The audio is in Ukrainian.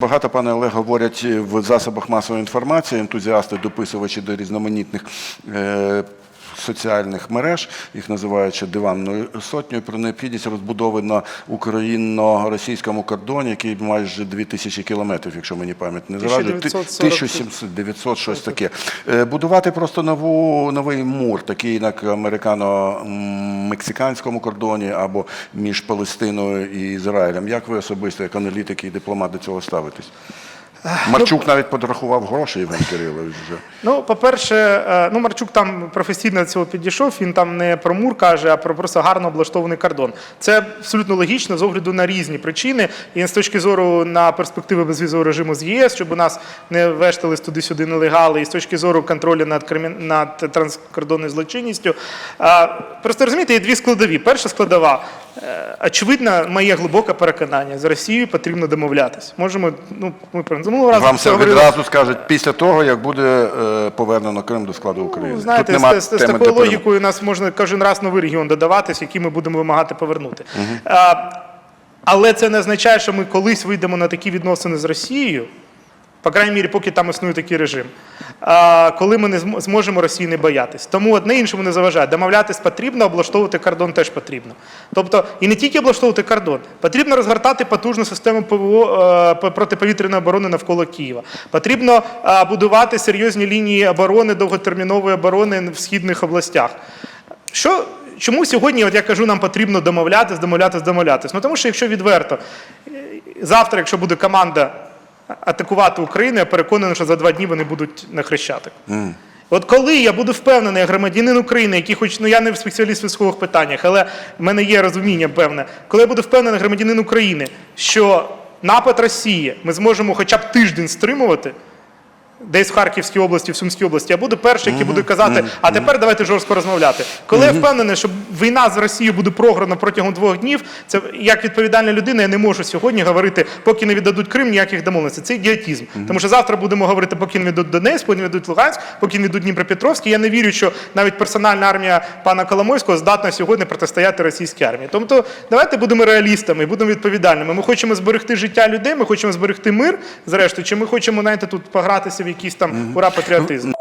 багато, пане Олег, говорять в засобах масової інформації, ентузіасти, дописувачі до різноманітних е, соціальних мереж, їх називають ще диванною сотнею, про необхідність розбудови на україно-російському кордоні, який майже 2000 кілометрів, якщо мені пам'ять не зраджує. 1940. 1700, 900, щось таке. Е, Будувати просто нову, новий мур, такий як американо-мексиканському кордоні або між Палестиною і Ізраїлем. Як ви особисто, як аналітик і дипломат до цього ставитесь? Марчук навіть подрахував гроші Іван Кирилович вже. Ну, по-перше, е, ну Марчук там професійно до цього підійшов. Він там не про мур каже, а про просто гарно облаштований кордон. Це абсолютно логічно з огляду на різні причини. І з точки зору на перспективи безвізового режиму з ЄС, щоб у нас не вештались туди-сюди нелегали, і з точки зору контролю над кримі... над транскордонною злочинністю. Просто розумієте, є дві складові. Перша складова. Е, Очевидно, моє глибоке переконання з Росією потрібно домовлятись. Можемо, ну ми про минулого разу Вам це говорили. відразу скажуть після того, як буде е, повернено Крим до складу України. Ну, знаєте, Тут нема з, з, з такою логікою нас можна кожен раз новий регіон додаватись, який ми будемо вимагати повернути. А, але це не означає, що ми колись вийдемо на такі відносини з Росією, по крайній мірі, поки там існує такий режим, коли ми не зможемо Росії не боятись. Тому одне іншому не заважає. Домовлятись потрібно, облаштовувати кордон теж потрібно. Тобто, і не тільки облаштовувати кордон, потрібно розгортати потужну систему ПВО е, протиповітряної оборони навколо Києва. Потрібно будувати серйозні лінії оборони, довготермінової оборони в східних областях. Що, чому сьогодні, от я кажу, нам потрібно домовлятись, домовлятись, домовлятись? Ну тому що якщо відверто, завтра, якщо буде команда атакувати Україну, я переконаний, що за два дні вони будуть на Хрещатик. От коли я буду впевнений, як громадянин України, який хоч ну я не спеціаліст в військових питаннях, але в мене є розуміння певне, коли я буду впевнений громадянин України, що напад Росії ми зможемо хоча б тиждень стримувати. Десь в Харківській області, в Сумській області, я буду перший, який буде казати, а тепер давайте жорстко розмовляти. Коли я впевнений, що війна з Росією буде програна протягом двох днів, це як відповідальна людина, я не можу сьогодні говорити, поки не віддадуть Крим, ніяких домовленостей. Це ідіотізм. Тому що завтра будемо говорити, поки не віддадуть Донецьк, поки не віддадуть Луганськ, поки не віддадуть Дніпропетровськ. Я не вірю, що навіть персональна армія пана Коломойського здатна сьогодні протистояти російській армії. Тобто, давайте будемо реалістами, будемо відповідальними. Ми хочемо зберегти життя людей, ми хочемо зберегти мир, зрештою, чи ми хочемо знаєте, тут погратися в якийсь там ура патріотизм.